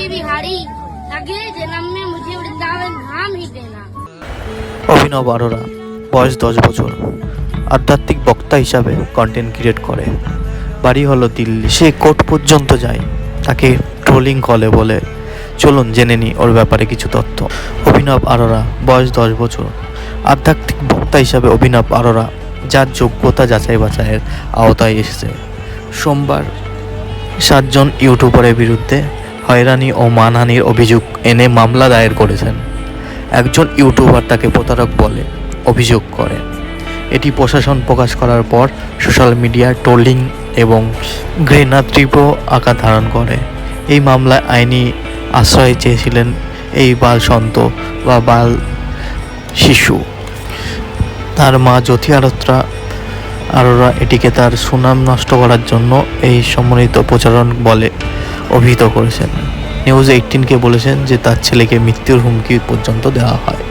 की बिहारी अगले जन्म में मुझे वृंदावन धाम ही देना অভিনব আরোরা বয়স দশ বছর আধ্যাত্মিক বক্তা হিসাবে কন্টেন্ট ক্রিয়েট করে বাড়ি হলো দিল্লি সে কোর্ট পর্যন্ত যায় তাকে ট্রোলিং কলে বলে চলুন জেনে নিই ওর ব্যাপারে কিছু তথ্য অভিনব আরোরা বয়স দশ বছর আধ্যাত্মিক বক্তা হিসাবে অভিনব আরোরা যার যোগ্যতা যাচাই বাছাইয়ের আওতায় এসেছে সোমবার সাতজন ইউটিউবারের বিরুদ্ধে হয়রানি ও মানহানির অভিযোগ এনে মামলা দায়ের করেছেন। একজন ইউটিউবার তাকে প্রতারক বলে অভিযোগ করে। এটি প্রশাসন প্রকাশ করার পর সোশ্যাল মিডিয়া ট্রোলিং এবং ঘৃণা তীব্র আকার ধারণ করে। এই মামলায় আইনি আশ্রয় চেয়েছিলেন এই বাল সন্ত বা বাল শিশু। তার মা জ্যোতি আরত্রা আরোরা এটিকে তার সুনাম নষ্ট করার জন্য এই সম্মানিত প্রচারণ বলে অভিহিত করেছেন। নিউজ এইটিনকে বলেছেন যে তার ছেলেকে মৃত্যুর হুমকি পর্যন্ত দেওয়া হয়।